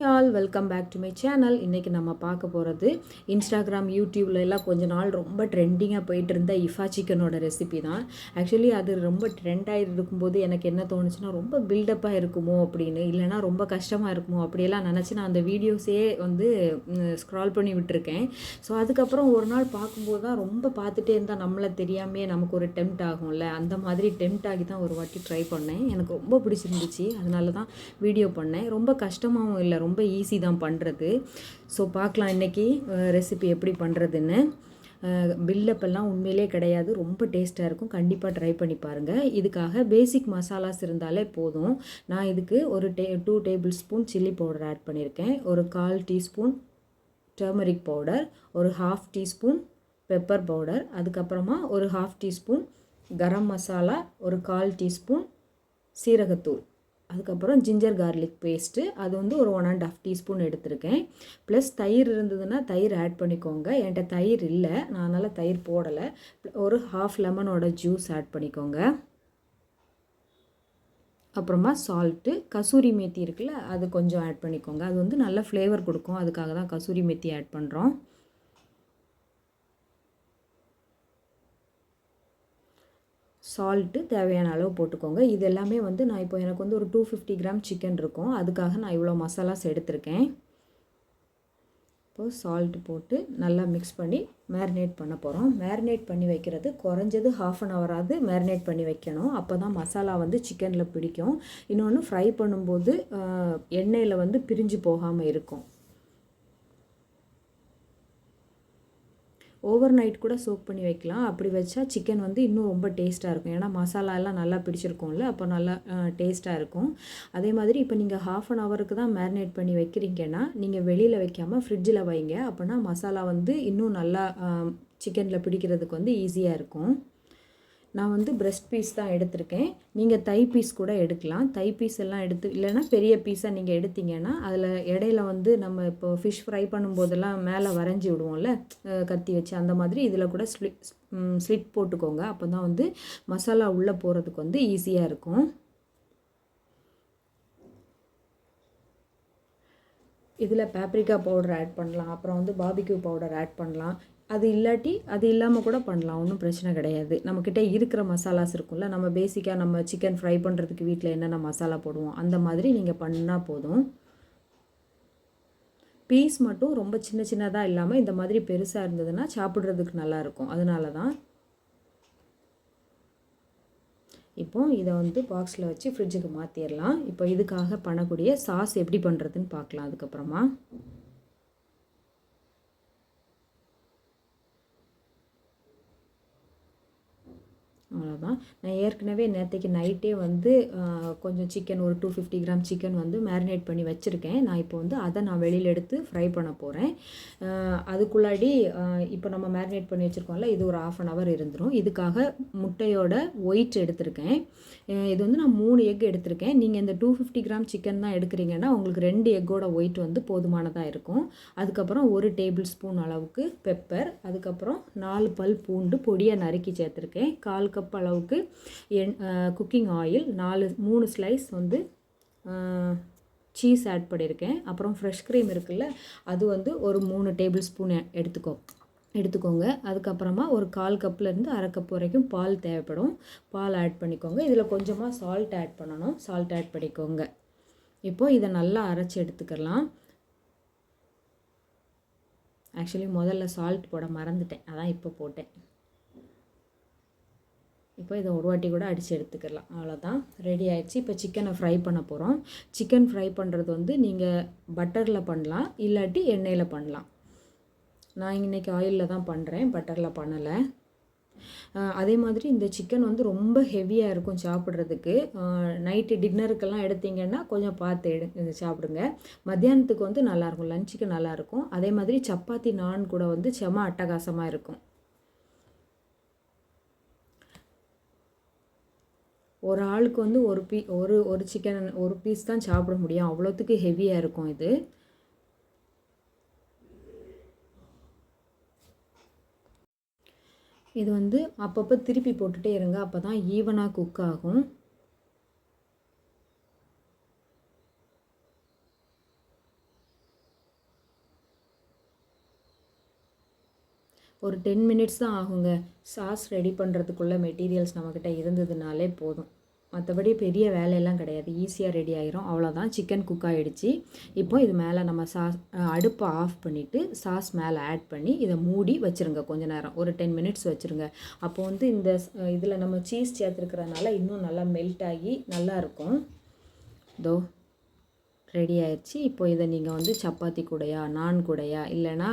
All welcome back to my channel இன்றைக்கி நம்ம பார்க்க போகிறது இன்ஸ்டாகிராம் யூடியூப்ல எல்லாம் கொஞ்ச நாள் ரொம்ப ட்ரெண்டிங்காக போயிட்டு இருந்த இஃபா சிக்கனோட ரெசிபி தான். ஆக்சுவலி அது ரொம்ப ட்ரெண்டாக இருக்கும்போது எனக்கு என்ன தோணுச்சுன்னா ரொம்ப பில்டப்பாக இருக்குமோ அப்படின்னு இல்லைனா ரொம்ப கஷ்டமாக இருக்குமோ அப்படியெல்லாம் நினச்சி நான் அந்த வீடியோஸே வந்து ஸ்க்ரால் பண்ணி விட்டுருக்கேன். ஸோ அதுக்கப்புறம் ஒரு நாள் பார்க்கும்போது தான் ரொம்ப பார்த்துட்டே இருந்தால் நம்மளை தெரியாமே நமக்கு ஒரு டெம்ட் ஆகும்ல. அந்த மாதிரி டெம்ட் ஆகி தான் ஒரு வாட்டி ட்ரை பண்ணேன். எனக்கு ரொம்ப பிடிச்சிருந்துச்சு. அதனால தான் வீடியோ பண்ணேன். ரொம்ப கஷ்டமாகவும் இல்லை. ரொம்ப ஈஸி தான் பண்ணுறது ஸோ பார்க்கலாம் இன்றைக்கி ரெசிபி எப்படி பண்ணுறதுன்னு பில்லப்பெல்லாம் உண்மையிலே கிடையாது. ரொம்ப டேஸ்ட்டாக இருக்கும். கண்டிப்பாக ட்ரை பண்ணி பாருங்கள் இதுக்காக பேசிக் மசாலாஸ் இருந்தாலே போதும். நான் இதுக்கு ஒரு டே two tablespoon chilli powder add பண்ணியிருக்கேன் ஒரு கால் டீஸ்பூன் டர்மரிக் பவுடர் ஒரு ஹாஃப் டீஸ்பூன் பெப்பர் பவுடர் அதுக்கப்புறமா ஒரு ஹாஃப் டீஸ்பூன் கரம் மசாலா ஒரு கால் டீஸ்பூன் சீரகத்தூள். அதுக்கப்புறம் ஜிஞ்சர் கார்லிக் பேஸ்ட்டு அது வந்து ஒரு ஒன் அண்ட் ஆஃப் டீஸ்பூன் எடுத்திருக்கேன். ப்ளஸ் தயிர் இருந்ததுன்னா தயிர் ஆட் பண்ணிக்கோங்க. என்கிட்ட தயிர் இல்லை. நான் அதனால் தயிர் போடலை. ஒரு ஹாஃப் லெமனோட ஜூஸ் ஆட் பண்ணிக்கோங்க. அப்புறமா சால்ட்டு கசூரி மேத்தி இருக்குல்ல அது கொஞ்சம் ஆட் பண்ணிக்கோங்க. அது வந்து நல்ல ஃப்ளேவர் கொடுக்கும். அதுக்காக தான் கசூரி மேத்தி ஆட் பண்ணுறோம் சால்ட்டு தேவையான அளவு போட்டுக்கோங்க. இது எல்லாமே வந்து நான் இப்போ எனக்கு வந்து ஒரு டூ ஃபிஃப்டி கிராம் சிக்கன் இருக்கும். அதுக்காக நான் இவ்வளோ மசாலாஸ் எடுத்திருக்கேன். இப்போது சால்ட்டு போட்டு நல்லா மிக்ஸ் பண்ணி மேரினேட் பண்ண போகிறோம் மேரினேட் பண்ணி வைக்கிறது குறைஞ்சது ஹாஃப் அன் ஹவராது மேரினேட் பண்ணி வைக்கணும். அப்போ தான் மசாலா வந்து சிக்கனில் பிடிக்கும். இன்னொன்று ஃப்ரை பண்ணும்போது எண்ணெயில் வந்து பிரிஞ்சு போகாமல் இருக்கும். ஓவர் நைட் கூட சோக் பண்ணி வைக்கலாம். அப்படி வச்சா சிக்கன் வந்து இன்னும் ரொம்ப டேஸ்ட்டாக இருக்கும். ஏன்னா மசாலா எல்லாம் நல்லா பிடிச்சிருக்கும்ல அப்போ நல்லா டேஸ்ட்டாக இருக்கும். அதே மாதிரி இப்போ நீங்கள் ஹாஃப் அன் ஹவருக்கு தான் மேரினேட் பண்ணி வைக்கிறீங்கன்னா நீங்கள் வெளியில் வைக்காமல் ஃப்ரிட்ஜில் வைங்க. அப்போனா மசாலா வந்து இன்னும் நல்லா சிக்கனில் பிடிக்கிறதுக்கு வந்து ஈஸியாக இருக்கும். நான் வந்து பிரெஸ்ட் பீஸ் தான் எடுத்திருக்கேன். நீங்கள் தை பீஸ் கூட எடுக்கலாம். தை பீஸ் எல்லாம் எடுத்து இல்லைன்னா பெரிய பீஸாக நீங்கள் எடுத்தீங்கன்னா அதில் இடையில வந்து நம்ம இப்போ ஃபிஷ் ஃப்ரை பண்ணும்போதெல்லாம் மேலே வரைஞ்சி விடுவோம்ல கத்தி வச்சு அந்த மாதிரி இதில் கூட ஸ்லி ஸ்லிட் போட்டுக்கோங்க. அப்போ தான் வந்து மசாலா உள்ளே போகிறதுக்கு வந்து ஈஸியாக இருக்கும். இதில் பேப்ரிக்கா பவுடர் ஆட் பண்ணலாம். அப்புறம் வந்து பாபிக்யூ பவுடர் ஆட் பண்ணலாம். அது இல்லாட்டி அது இல்லாமல் கூட பண்ணலாம் ஒன்றும் பிரச்சனை கிடையாது. நம்மக்கிட்ட இருக்கிற மசாலாஸ் இருக்கும்ல நம்ம பேசிக்காக நம்ம சிக்கன் ஃப்ரை பண்ணுறதுக்கு வீட்டில் என்னென்ன மசாலா போடுவோம் அந்த மாதிரி நீங்கள் பண்ணால் போதும். பீஸ் மட்டும் ரொம்ப சின்ன சின்னதாக இல்லாமல் இந்த மாதிரி பெருசாக இருந்ததுன்னா சாப்பிட்றதுக்கு நல்லாயிருக்கும் அதனால தான் இப்போ இதை வந்து பாக்ஸில் வச்சு ஃப்ரிட்ஜுக்கு மாற்றிடலாம் இப்போ இதுக்காக பண்ணக்கூடிய சாஸ் எப்படி பண்ணுறதுன்னு பார்க்கலாம். அதுக்கப்புறமா அவ்வளோதான் நான் ஏற்கனவே நேற்றுக்கு நைட்டே வந்து கொஞ்சம் சிக்கன் ஒரு டூ ஃபிஃப்டி கிராம் சிக்கன் வந்து மேரினேட் பண்ணி வச்சுருக்கேன். நான் இப்போ வந்து அதை நான் வெளியில் எடுத்து ஃப்ரை பண்ண போகிறேன் அதுக்குள்ளாடி இப்போ நம்ம மேரினேட் பண்ணி வச்சுருக்கோம்ல இது ஒரு ஆஃப் அன் ஹவர் இருந்துடும் இதுக்காக முட்டையோட ஒயிட் எடுத்திருக்கேன். இது வந்து நான் மூணு எக் எடுத்திருக்கேன். நீங்கள் இந்த டூ ஃபிஃப்டி கிராம் சிக்கன் தான் எடுக்கிறீங்கன்னா உங்களுக்கு ரெண்டு எக்கோட ஒயிட் வந்து போதுமானதாக இருக்கும். அதுக்கப்புறம் ஒரு டேபிள் ஸ்பூன் அளவுக்கு பெப்பர் அதுக்கப்புறம் நாலு பல் பூண்டு பொடியை நறுக்கி சேர்த்துருக்கேன். கால் கப் அளவுக்கு எண் குக்கிங் ஆயில் நாலு மூணு ஸ்லைஸ் வந்து சீஸ் ஆட் பண்ணியிருக்கேன். அப்புறம் ஃப்ரெஷ் க்ரீம் இருக்குல்ல அது வந்து ஒரு மூணு டேபிள் ஸ்பூன் எடுத்துக்கோ எடுத்துக்கோங்க. அதுக்கப்புறமா ஒரு கால் கப்லேருந்து அரை கப் வரைக்கும் பால் தேவைப்படும். பால் ஆட் பண்ணிக்கோங்க. இதில் கொஞ்சமாக சால்ட் ஆட் பண்ணணும். சால்ட் ஆட் பண்ணிக்கோங்க. இப்போது இதை நல்லா அரைச்சி எடுத்துக்கலாம். ஆக்சுவலி முதல்ல சால்ட் போட மறந்துட்டேன். அதான் இப்போ போட்டேன். இப்போ இதை ஒரு வாட்டி கூட அடித்து எடுத்துக்கலாம். அவ்வளோதான் ரெடி ஆயிடுச்சு. இப்போ சிக்கனை ஃப்ரை பண்ண போகிறோம் சிக்கன் ஃப்ரை பண்ணுறது வந்து நீங்கள் பட்டரில் பண்ணலாம். இல்லாட்டி எண்ணெயில் பண்ணலாம். நான் இன்றைக்கி ஆயிலில் தான் பண்ணுறேன் பட்டரில் பண்ணலை. அதே மாதிரி இந்த சிக்கன் வந்து ரொம்ப ஹெவியாக இருக்கும் சாப்பிட்றதுக்கு. நைட்டு டின்னருக்கெல்லாம் எடுத்திங்கன்னா கொஞ்சம் பார்த்து எடு சாப்பிடுங்க. மத்தியானத்துக்கு வந்து நல்லாயிருக்கும் லஞ்சுக்கு நல்லாயிருக்கும் அதே மாதிரி சப்பாத்தி நான் கூட வந்து செம அட்டகாசமாக இருக்கும். ஒரு ஆளுக்கு வந்து ஒரு பீ ஒரு ஒரு சிக்கன் ஒரு பீஸ் தான் சாப்பிட முடியும். அவ்வளோத்துக்கு ஹெவியாக இருக்கும் இது. இது வந்து அப்பப்போ திருப்பி போட்டுகிட்டே இருங்க. அப்போ தான் ஈவனாக குக் ஆகும். ஒரு டென் மினிட்ஸ் தான் ஆகுங்க. சாஸ் ரெடி பண்ணுறதுக்குள்ள மெட்டீரியல்ஸ் நம்மக்கிட்ட இருந்ததுனாலே போதும். மற்றபடி பெரிய வேலையெல்லாம் கிடையாது. ஈஸியாக ரெடி ஆயிரும். அவ்வளோதான் சிக்கன் குக் ஆகிடுச்சு இப்போ இது மேலே நம்ம சாஸ் அடுப்பை ஆஃப் பண்ணிவிட்டு சாஸ் மேலே ஆட் பண்ணி இதை மூடி வச்சுருங்க கொஞ்ச நேரம். ஒரு டென் மினிட்ஸ் வச்சுருங்க. அப்போ வந்து இந்த இதில் நம்ம சீஸ் சேர்த்துருக்கிறதுனால இன்னும் நல்லா மெல்ட் ஆகி நல்லா இருக்கும். தோ ரெடி ஆயிடுச்சு இப்போ இதை நீங்கள் வந்து சப்பாத்தி கூடையா நான் கூடையா இல்லைனா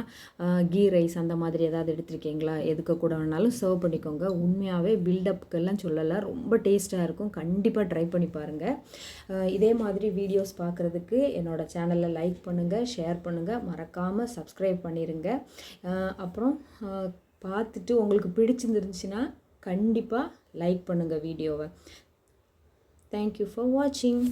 கீ ரைஸ் அந்த மாதிரி ஏதாவது எடுத்திருக்கீங்களா? எதுக்கு கூட வேணாலும் சர்வ் பண்ணிக்கோங்க. உண்மையாகவே பில்டப்புக்கெல்லாம் சொல்லலை. ரொம்ப டேஸ்ட்டாக இருக்கும். கண்டிப்பாக ட்ரை பண்ணி பாருங்கள் இதே மாதிரி வீடியோஸ் பார்க்குறதுக்கு என்னோடய சேனலை லைக் பண்ணுங்கள் ஷேர் பண்ணுங்கள் மறக்காமல் சப்ஸ்கிரைப் பண்ணிடுங்க அப்புறம் பார்த்துட்டு உங்களுக்கு பிடிச்சிருந்துருந்துச்சுன்னா கண்டிப்பாக லைக் பண்ணுங்கள் வீடியோவை தேங்க்யூ ஃபார் வாட்சிங்